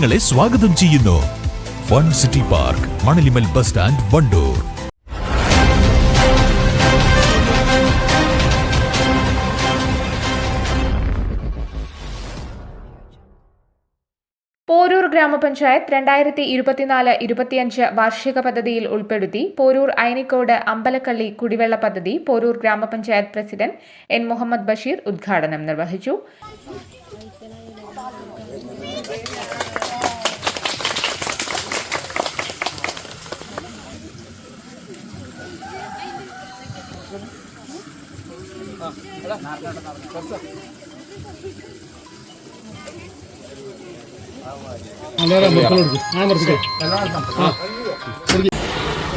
നിങ്ങളെ സ്വാഗതം ചെയ്യുന്നു. One city park Manalimal bus stand Wandoor. Porur ഗ്രാമപഞ്ചായത്ത് രണ്ടായിരത്തി ഇരുപത്തിനാല് ഇരുപത്തിയഞ്ച് വാർഷിക പദ്ധതിയിൽ ഉൾപ്പെടുത്തി പോരൂർ ഐനിക്കോട് അമ്പലക്കള്ളി കുടിവെള്ള പദ്ധതി പോരൂർ ഗ്രാമപഞ്ചായത്ത് പ്രസിഡന്റ് എൻ മുഹമ്മദ് ബഷീർ ഉദ്ഘാടനം നിർവഹിച്ചു.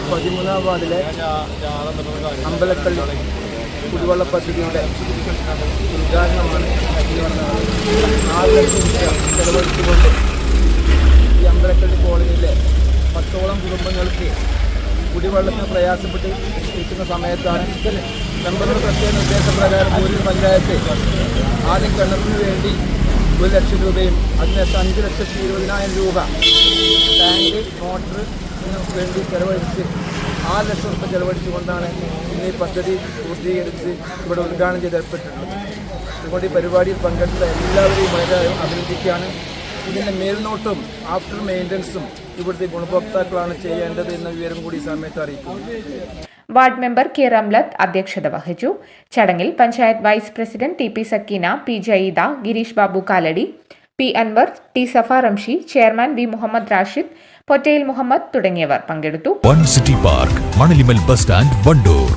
പതിമൂന്നാം വാർഡിലെ അമ്പലക്കള്ളി കുടിവെള്ള പദ്ധതിയുടെ ഉദ്ഘാടനമാണ്. നാല് ചെലവഴിച്ചുകൊണ്ട് ഈ അമ്പലക്കള്ളി കോളനിയിലെ പത്തോളം കുടുംബങ്ങൾക്ക് കുടിവെള്ളത്തിന് പ്രയാസപ്പെട്ട് ഇരിക്കുന്ന സമയത്താണ് മെമ്പറുടെ പ്രത്യേക നിർദ്ദേശപ്രകാരം ഒരു പഞ്ചായത്ത് ആദ്യം കിണറിന് വേണ്ടി ഒരു ലക്ഷം രൂപയും അതിനകത്ത് അഞ്ച് ലക്ഷത്തി ഇരുപതിനായിരം രൂപ ടാങ്ക് മോട്ടർ വേണ്ടി ചെലവഴിച്ച് ആറ് ലക്ഷം രൂപ ചെലവഴിച്ചുകൊണ്ടാണ് ഇന്ന് ഈ പദ്ധതി പൂർത്തീകരിച്ച് ഇവിടെ ഉദ്ഘാടനം ചെയ്തപ്പെട്ടിട്ടുള്ളത് അതുകൊണ്ട് ഈ പരിപാടിയിൽ പങ്കെടുത്ത എല്ലാവരെയും വളരെ അഭിനന്ദിക്കുകയാണ്. ഇതിന്റെ മേൽനോട്ടം ആഫ്റ്റർ മെയിന്റനൻസും ഇവിടുത്തെ ഗുണഭോക്താക്കളാണ് ചെയ്യേണ്ടത് എന്ന വിവരം കൂടി ഈ സമയത്ത് അറിയിക്കും വാർഡ് മെമ്പർ കെ റംലത്ത് അധ്യക്ഷത വഹിച്ചു. ചടങ്ങിൽ panchayat vice president T P Sakeena P Jayeeda Gireesh Babu Kaladi P Anvar T Safa Ramshi chairman V Muhammad Rashid Pottayil Muhammad തുടങ്ങിയവർ പങ്കെടുത്തു. One city park Manalimal bus stand Wandoor.